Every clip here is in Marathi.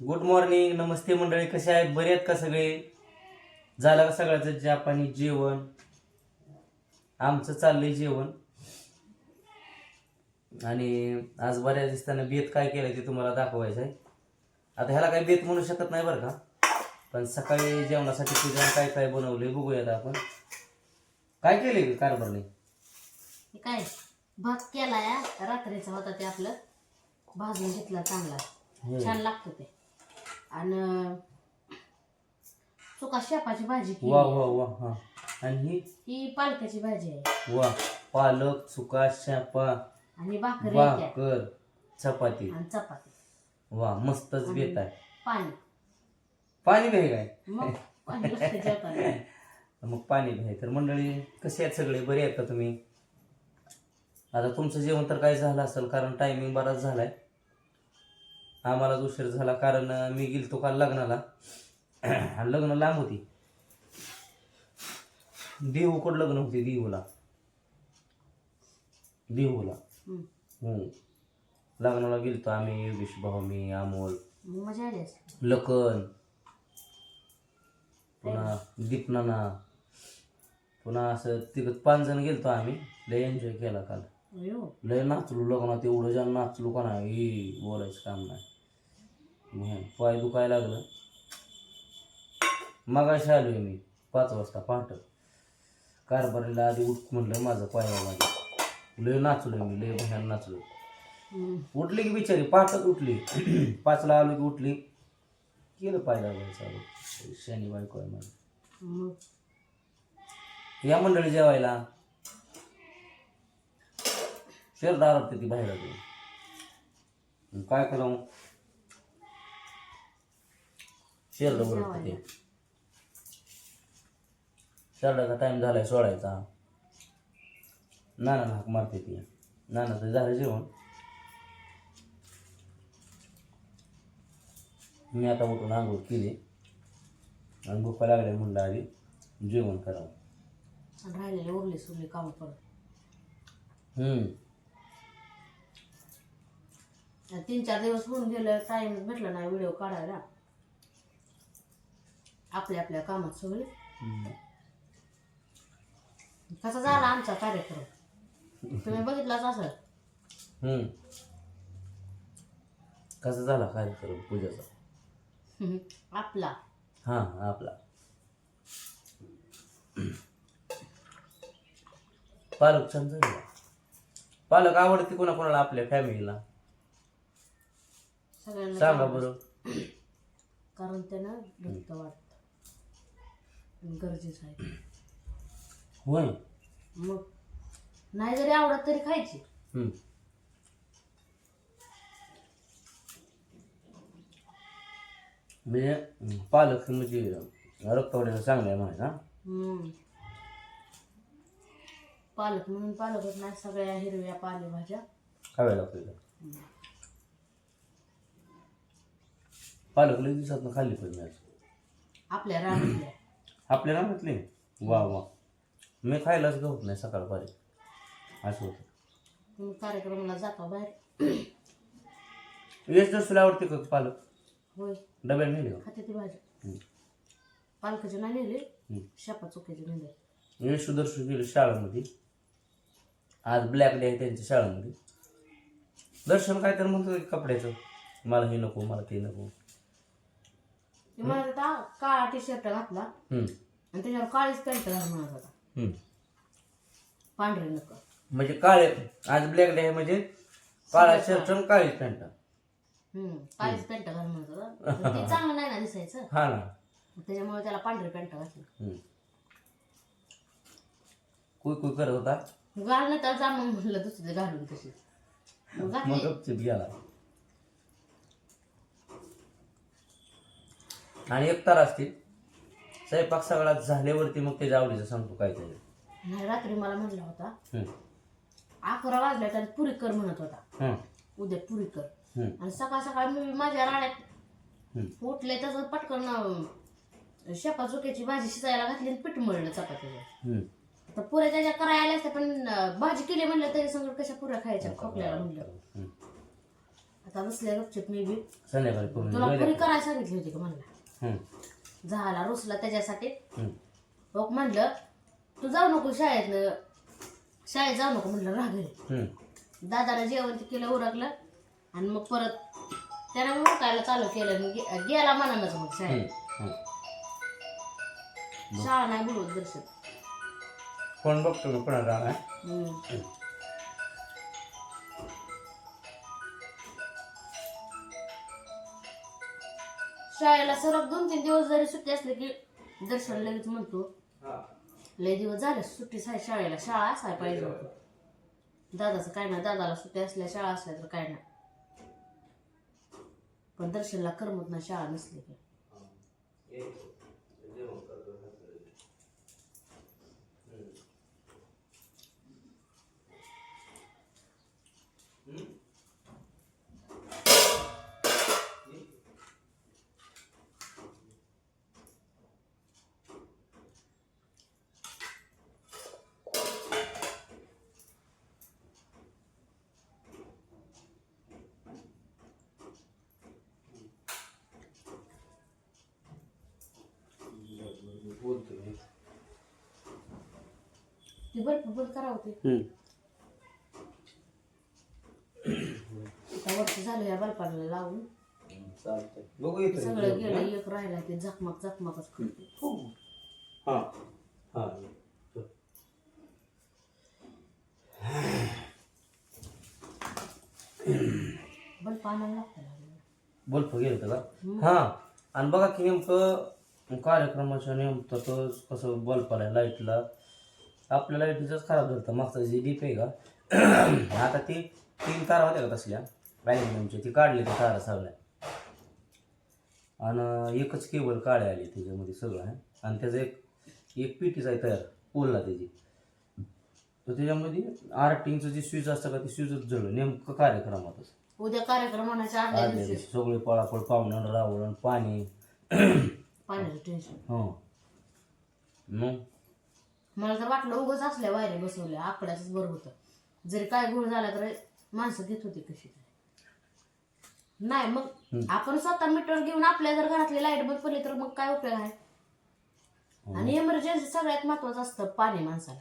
गुड मॉर्निंग नमस्ते मंडळी कसे आहेत? बरे आहेत का सगळे? झालं का सगळ्याचं जापानी जेवण? आमचं चाललंय जेवण. आणि आज बऱ्याच दिसताना बेत काय केलं ते तुम्हाला दाखवायचं आहे आता ह्याला काही बेत म्हणू शकत नाही बरं का. पण सकाळी जेवणासाठी पूजा काय काय बनवले बघूयात आपण. काय केले कारभारने? हे काय? भात केलाय रात्रीचा होता ते आपलं. भाजून घेतला चांगला. छान लागतं ते. आणि चुका शेपाची भाजी केली. वा वा वा हा. आणि ही? ही पालकाची भाजी आहे. वा पालक सुका शापा आणि भाकरी आहे. भाकर चपाती. आणि चपाती. वा मस्तच बेत आहे. पाणी. पाणी घ्याय काय? मग पाणी लागतं जेवताना मग पाणी तर मंडळी कसे आहेत सगळे? बरे आहेत का तुम्ही? आता तुमचं जेवण तर काय झालं असेल कारण टायमिंग बराच झालाय. आम्हाला उशीर झाला कारण मी गेलतो काल लग्नाला. लग्न लांब होती. देहूकडं लग्न होती देहूला. देहूला. हम्म. लग्नाला गेलतो आम्ही योगेश भाऊ मी अमोल मजा आली लखन पुन्हा दीपनाना पुन्हा असं तिकडं पाच जण गेलतो आम्ही. लय एन्जॉय केला काल. लय नाचलो लग्नात एवढं जण नाचलो का नाही ही बोलायचं काम नाही. पाय दुखायला लागलं. मगाशी आलोय मी पाच वाजता पहाट. कारभारीला आधी उठ म्हणलं माझं पाया माझं. लय नाचलोय मी लय भयान नाचलो. उठली की बिचारी पहाटच उठली. पाचला आलो की उठली. केलं पाय लागायचं चालू. शनी बायको आहे माझी? मग? या मंडळी जेवायला. शेर दारात ती बाहेर आली काय करावं? शेर ते. शेरडाचा टाइम झालाय सोडायचा. नाना हाक मारते ती. नाना तर झालं जेवण. मी आता उठून आंघोळ केली. आणि भुका लागल्या म्हणलं आधी जेवण करावं. राहिलेले उरले सुरले काम परत. हम्म. तीन चार दिवस होऊन गेलं टाइम भेटला नाही व्हिडिओ काढायला. आपल्या आपल्या कामात सगळे कसा झाला आमचा कार्यक्रम? तुम्ही बघितलाच असं हम्म. कसा झाला कार्यक्रम पूजाचा? आपला. हां आपला. पालक छान झाला. पालक आवडते कोणा कोणाला आपल्या फॅमिलीला सगळ्यांना सांगा चांगलं बरं. कारण त्यानं रक्त वाढतं गरजेचं आहे. होय. मग नाही जरी आवडत तरी खायची. हम्म. म्हणजे हम्म, पालक म्हणजे रक्तवाढीला चांगलं आहे हा हम्म. पालक म्हणून पालकच नाही सगळ्या हिरव्या पालेभाज्या. खाव्या लागतं का पालक लई दिवसात खाल्ली पाहिजे आज. आपल्या रानातल्या. आपल्या रानातले? वा वा. मी खायलाच गवत नाही सकाळपारी असं होतं. तुम्ही कार्यक्रमाला जाता बाहेर. यश दर्शूला आवडते का पालक? होय. डब्याला नेले? का खाते ती भाजी. हम्म. पालकाचे नाही नेले. शापा चुक्याचे नेले. यश दर्शन गेले शाळेमध्ये. आज ब्लॅक डे आहे त्यांच्या शाळेमध्ये. दर्शन काय तर म्हणतो कपड्याचं. मला हे नको मला ते नको. ते म्हणत होता काळा टी शर्ट घातला. हम्म, आणि त्याच्यावर काळीच पॅन्ट घाल म्हणत होता. हम्म. पांढरे नको. म्हणजे काळे आज ब्लॅक डे म्हणजे काळा शर्ट आणि काळी. पॅन्ट हम्म. काळीच पॅन्ट घाल म्हणत होता. पण ते चांगलं नाही ना दिसायचं? हा ना. त्याच्यामुळे त्याला पांढरी पॅन्ट घातली. हम्म. कुई कुई करत होता? घाल नाही तर जा मग म्हणलं दुसरे घालून तशी. मग मग घातली गपचिप गेला. आणि एक तार असतील स्वयंपाक सगळा झाल्यावरती मग त्याच्या आवडीचं सांगतो काय तरी नाही रात्री मला म्हणला होता अकरा वाजल्या तर पुरी कर म्हणत होता. उद्या पुरी कर आणि सकाळ सकाळ मी माझ्या राण्यात हम्म. उठले तसं पटकन अं, शेपा चुक्याची भाजी शिजायला घातली आणि पीठ मळलं चपात्याचं हम्म. तर पुऱ्या त्याच्या करायला असत्या पण अं, भाजी केली म्हणलं तरी सगळं कशा पुऱ्या खायच्या खोकल्याला म्हणलं. आता बसल्या गपचिप मी बी. संध्याकाळी तुला. पुरी करायला सांगितली होती का म्हणलं? झाला रुसला त्याच्यासाठी. मग म्हणलं तू जाऊ नको शाळेत शाळेत जाऊ नको म्हणलं हम्म. दादाला जेवण केलं उरकलं. आणि मग परत त्यानं उरकायला चालू केलं. गेला मनानच मग शाळेत. शाळा नाही बोलवत दर्शन. कोण बघतो मी शाळेला सरक दोन तीन दिवस जरी सुट्टी असली की दर्शन लगेच म्हणतो. लय दिवस झाले सुट्टी आहे शाळेला. शाळा असाय पाहिजे होती. दादाचं काय नाही दादाला सुट्टी असल्या शाळा असल्या तर काय नाही. पण दर्शनला करमत नाही शाळा नसली की. बोलतो मी. ती बल्ब बंद करा होती. हम्म. आता वर्ष झालं या बल्बाला लावून. चालतंय. बघू सगळं गेलं एक राहिला ते झकमक झकमकच करते हा. हा. बल्ब आणायला लागतं बल्ब गेलं होतं का? हा. आणि बघा की नेमकं कार्यक्रमाच्या नेमकं तो कसं बल्ब आलाय लाईटला आपल्या लाईटीचंच खराब झालं होतं मागचा जी डीप आहे का आता ती तीन तारा होत्या का तसल्या? ॲल्युमिनियमच्या ती काढली त्या तारा सगळ्या आणि एकच केबल काळे आली त्याच्यामध्ये सगळं आहे आणि त्याचं एक एक पिटीच आहे तयार पोलला त्याची. तर त्याच्यामध्ये आर्टिंगचं जे स्विच असतं का ते स्विचच जळलं नेमकं कार्यक्रमातच. उद्या कार्यक्रम होण्याच्या आदल्या आदल्या दिवशी. दिवशी सगळे पळापळ पाहुणं रावण पाणी. पाण्याचं टेन्शन हो. मग? मला तर वाटलं उगच असल्या वायरे बसवल्या आकड्याच बरं होतं. जरी काय गुळ झाला तर माणसं घेत होती कशी तरी नाही मग आपण स्वतः मीटर घेऊन आपल्या जर घरातली लाइट बंद पडली तर मग काय उपयोग आहे? आणि इमर्जन्सी सगळ्यात महत्वाचं असतं पाणी माणसाला.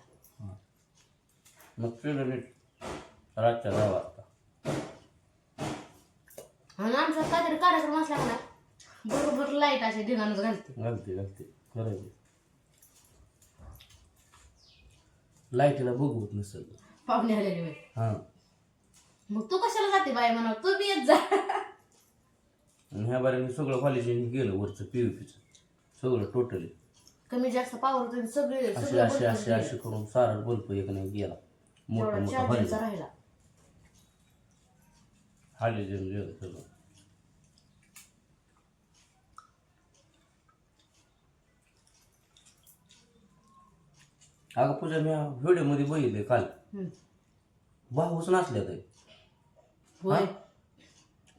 मग रातच्या दहा वाजता. आणि आमच्यात काहीतरी कार्यक्रम असला नाही? बरोबर लाइट अशी ढिगाणच घालते. घालते घालते. खरं आहे. लाईटीला बघवत नसेल पाहुणे आलेले वेळ हां. मग तू कशाला जाते बाय म्हणा तू बी येत जा. आणि ह्या बारे मी सगळं कॉलेजने गेलं वरचं पीचं सगळं टोटली कमी जास्त पावर तुम्ही सगळे असे असे असे करून असे करून सारा बल्ब एक नाही गेला. मोठा मोठा राहिला. हॉलेजन गेलं सगळं. अगं पूजा मी व्हिडिओमध्ये बघितले काल. भाऊच नसल्या ते होय.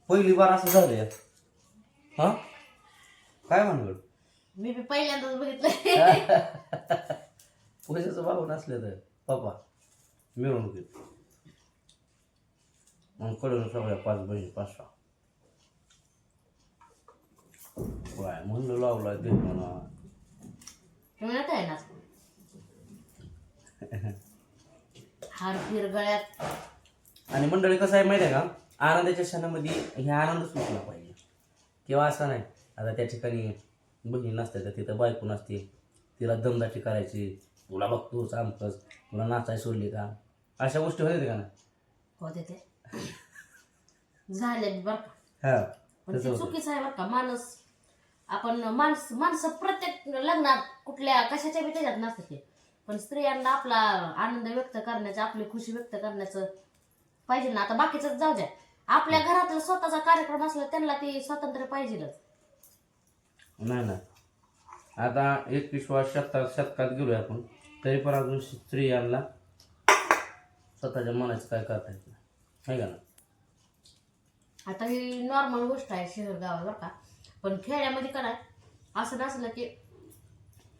पहिली बार असं झालंय. हा? काय म्हणलं? मी बी पहिल्यांदाच बघितलं पैशाचं भाऊ नसले तर. पप्पा मिरवणुकीत मग कडून सगळ्या पाच बहिणी पाच सहा. काय म्हणलं लावला ते म्हणा. तुम्ही नाही हार फिर गळ्यात आणि मंडळी कसं आहे माहिती आहे का? आनंदाच्या क्षणामध्ये हे आनंद सुटला पाहिजे. किंवा असं नाही आता त्या ठिकाणी बहीण नसते तर तिथं बायको नसते. तिला दमदाटी करायची तुला बघतोच आमकच तुला नाचाय सोडली का? अशा गोष्टी होते का ना होते ते. झाले बरं का. हा पण तसं ते होतं. चुकीचं आहे बरं का. माणूस आपण माणस माणसं प्रत्येक लग्नात कुठल्या कशाच्या बी त्याच्यात नसतं ते. पण स्त्रियांना आपला आनंद व्यक्त करण्याचं आपली खुशी व्यक्त करण्याचं पाहिजे ना. आता बाकीचं जाऊ द्या. आपल्या घरातला स्वतःचा कार्यक्रम असला त्यांना ते स्वातंत्र्य पाहिजेलच. नाही नाही. आता एकविसवा शतकात शतकात गेलोय आपण तरी पण अजून स्त्रियांना स्वतःच्या मनाचं काय करता येत नाही. है का ना आता ही नॉर्मल गोष्ट आहे शहर गावात बरं का. पण खेड्यामध्ये काय असं नसलं की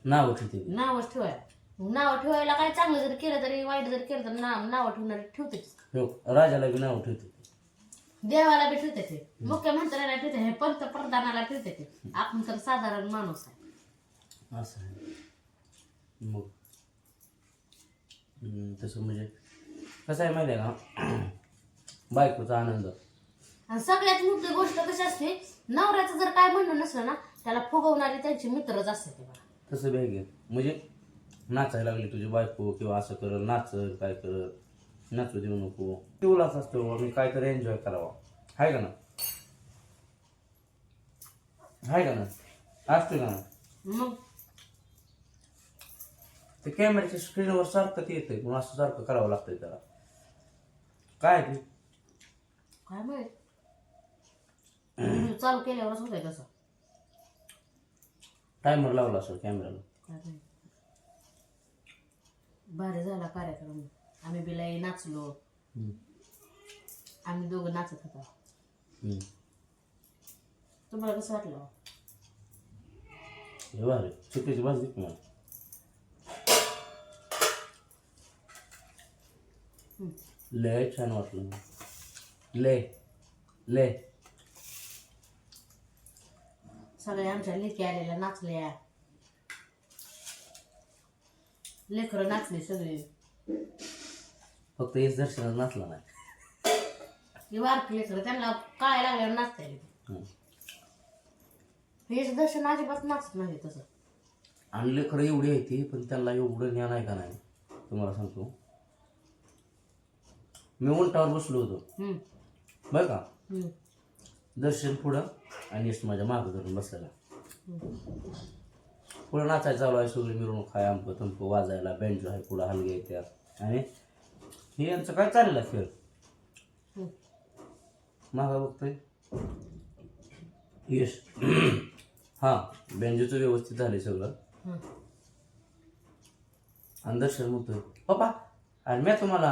नाव ठेवते. नावच ठेवाय नाव ठेवायला काय चांगलं जरी केलं तरी वाईट जरी केलं तर नाव नाव ठेवणारे ठेवतेच हो राजाला बी नाव ठेवते देवाला बी ठेवते ते. मुख्यमंत्र्याला ठेवते हे पंतप्रधानाला ठेवते ते. आपण तर साधारण माणूस आहे. असं आहे. मग? हम्म, तसं म्हणजे कसं आहे माहिती आहे का? बायकोचा आनंद. आणि सगळ्यात मोठी गोष्ट कशी असते नवऱ्याचं जर काय म्हणणं नसलं ना त्याला फुगवणारे त्यांचे मित्रच असते ते बघा. तसं घे म्हणजे नाचायला लागली तुझी बायको किंवा असं करल नाचल काय करल नाचू देऊ नको तेवढाच असतो मी काहीतरी एन्जॉय करावा. आहे का ना आहे का ना असतो का ना ते कॅमेऱ्याच्या स्क्रीनवर सारखं ते येतंय म्हणून असं सारखं करावं लागतंय त्याला. काय ते? काय माहीत? चालू केल्यावरच होतंय कसं टायमर लावला असेल कॅमेराला काय माहीत? भारी झाला कार्यक्रम. आम्ही बिलाई नाचलो. आम्ही दोघं नाचत होतो. तुम्हाला कसं वाटलं? हे भारी. चुकीची भाजी मला. लय छान वाटलं. लय. लय. सगळे आमच्या लेकी आलेल्या नाचल्या. लेकरं नाचले सगळे. फक्त येस दर्शनात नाचला नाही. ही वारकी लेकरं त्यांना काय लागल्यावर नाचता येते हम्म. हेच दर्शन अजिबात नाचत नाही तसं. आणि लेकरं एवढी आहे ती पण त्यांना एवढं ज्ञान आहे का नाही तुम्हाला सांगतो. मी उंटावर बसलो होतो. हम्म, बरं का? हम्म, दर्शन पुढं आणि यश माझ्या मागं धरून बसलेला हम्म. पुढं नाचायचं चालू आहे सगळी मिरवणूक आहे आमकं तमकं वाजायला बँजो आहे पुढं हलगे त्या आणि हे यांचं काय चाललेलं खेळ. मागं बघतोय. यश. हां बँजोचं व्यवस्थित झालंय सगळं. आणि दर्शन म्हणतोय पप्पा आणि मी तुम्हाला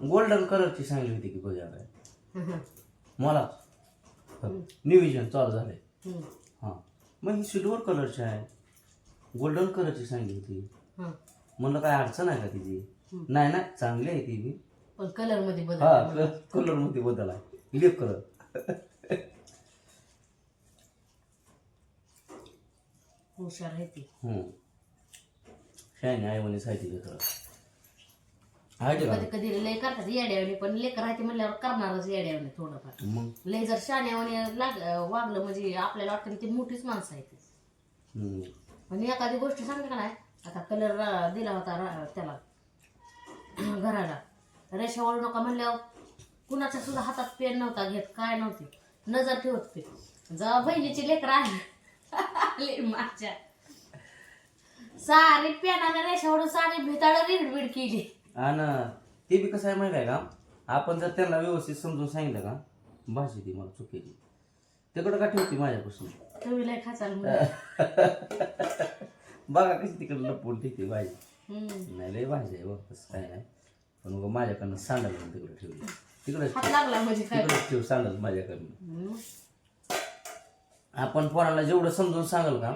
गोल्डन कलरची सांगली होती की बघा काय हम्म, मला निविजन चालू झालंय. हां. मग ही सिल्वर कलरची आहे. गोल्डन कलरची सांगली होती. म्हणलं काय अडचण आहे का तिची? नाही ना चांगली आहे ती बी. पण कलरमध्ये बदल हा कलरमध्ये बदल आहे. लिप कलर हुशार आहे ती. शायनी आई म्हणे साहित्य खरं आहे ते कधी कधी लय करतात येड्यावणी पण लेकर आहे ते म्हणल्यावर करणारच येड्यावणी थोडंफार. का मग? लय जर शाण्यावाने लाग वागलं म्हणजे आपल्याला वाटतं की ती मोठीच माणसं आहे ती. हम्म. म्हणजे एखादी गोष्ट सांगते का नाही? आता कलर दिला होता रा- त्याला घराला. रेषा वळू नका म्हणल्यावर. कुणाच्या सुद्धा हातात पेन नव्हता घेत काय नव्हते. नजर ठेवत ते. जेव्हा बहिणीची लेकर आहे आली माझ्या सारी पेनाने रेषा वळून सारी भिताळ रिडबिड केली. आणि ते बी कसं आहे माहिती आहे का? आपण जर त्यांना व्यवस्थित समजून सांगितलं का? भाषी ती मला चुकीची तिकडं का ठेवते माझ्यापासून. तुम्ही लय खाचाल. बघा कशी तिकडं लपवून ठेवते भाजी. नाही लय भाजी आहे बघ तसं काय नाही. पण मग माझ्याकडनं सांडल तिकडे ठेवली. हात लागला म्हणजे काय? तिकडंच ठेव सांडल माझ्याकडनं. हम्म. आपण पोराला जेवढं समजून सांगाल का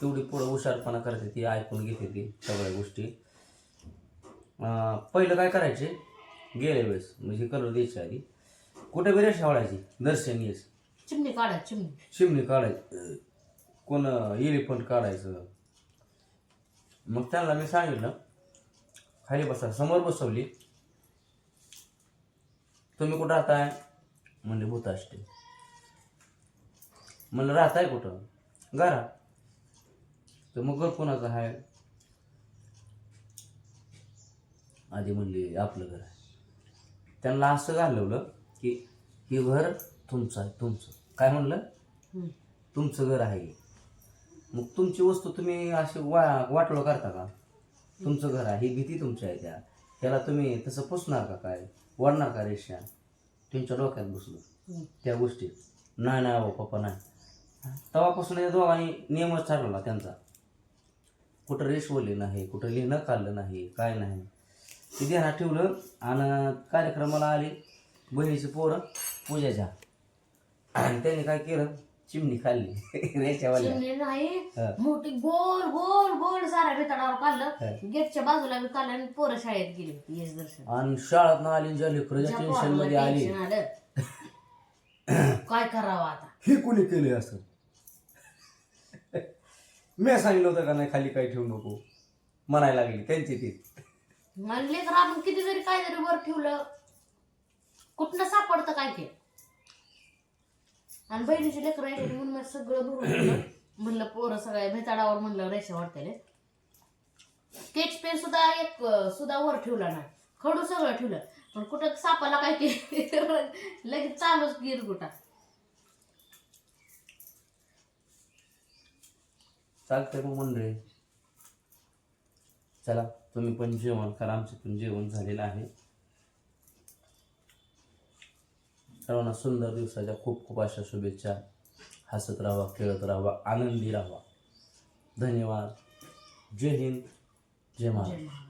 तेवढी पुढं हुशारपणा करते ती ऐकून घेते ती सगळ्या गोष्टी. अं, पहिलं काय करायचे? गेले वेळेस म्हणजे कलर द्यायचे आधी. कुठे बी रेषा वळायची दर्शन येस. चिमणी काढायची चिमणी. चिमणी काढायची कोण एलिफंट काढायचं. मग त्यांना मी सांगितलं खाली बसा समोर बसवली. तुम्ही कुठं राहताय? म्हणले भूताष्टे. म्हणलं राहताय कुठं? घरा. तर मग घर कोणाचं आहे आधी म्हणली आपलं घर आहे. त्यांना असं घालवलं की हे घर तुमचं आहे तुमचं. काय म्हणलं. तुमचं घर आहे. मग तुमची वस्तू तुम्ही अशी वा वाटलं करता का? तुमचं घर आहे ही भीती तुमची आहे त्या. त्याला तुम्ही तसं पुसणार का काय? वाढणार का रेषा? तुमच्या डोक्यात बसलो. त्या गोष्टी. नाही नाही पप्पा नाही. तेव्हापासून या दोघांनी नियमच ठरवला त्यांचा. कुठं बोलली नाही कुठं लिहिणं काढलं नाही काय नाही. ते ध्यानात ठेवलं आणि कार्यक्रमाला आले. बहिणीची पोरं पूजाच्या आणि त्यांनी काय केलं? चिमणी खाल्ली. रेषावाल्या. चिमणी नाही हा. मोठी गोल गोल गोल साऱ्या भिताडावर हा. काढलं गेटच्या बाजूला बी काढलं आणि पोरं शाळेत गेली. येस दर्शन. आणि शाळात आली ज्या लेकरं ज्या टेन्शनमध्ये आली. आलं. काय करावं आता? हे कोणी केले असं? मी सांगितलं होतं का नाही खाली काही ठेवू नको? म्हणायला लागली त्यांची ती. आणि लेकर आपण किती जरी काय जरी वर ठेवलं. कुठनं सापडतं काय ते? आणि बहिणीची लेकर आहे म्हणून मी सगळं भरून म्हणलं पोरं सगळ्या भेताडावर म्हणलं रेषा वाटतेले स्केच पेन सुद्धा एक अं, सुद्धा वर ठेवला नाही. खडू सगळं ठेवलं. पण कुठं सापाला काय केलं? लगेच चालूच गिर कुठं. चालतंय मग मंडळी. चला तुम्ही पण जेवण करा. आमचं पण जेवण झालेलं आहे. सर्वांना सुंदर दिवसाच्या खूप खूप अशा शुभेच्छा. हसत राहा खेळत राहावा आनंदी राहावा धन्यवाद. जय हिंद. जय महाराष्ट्र. महाराज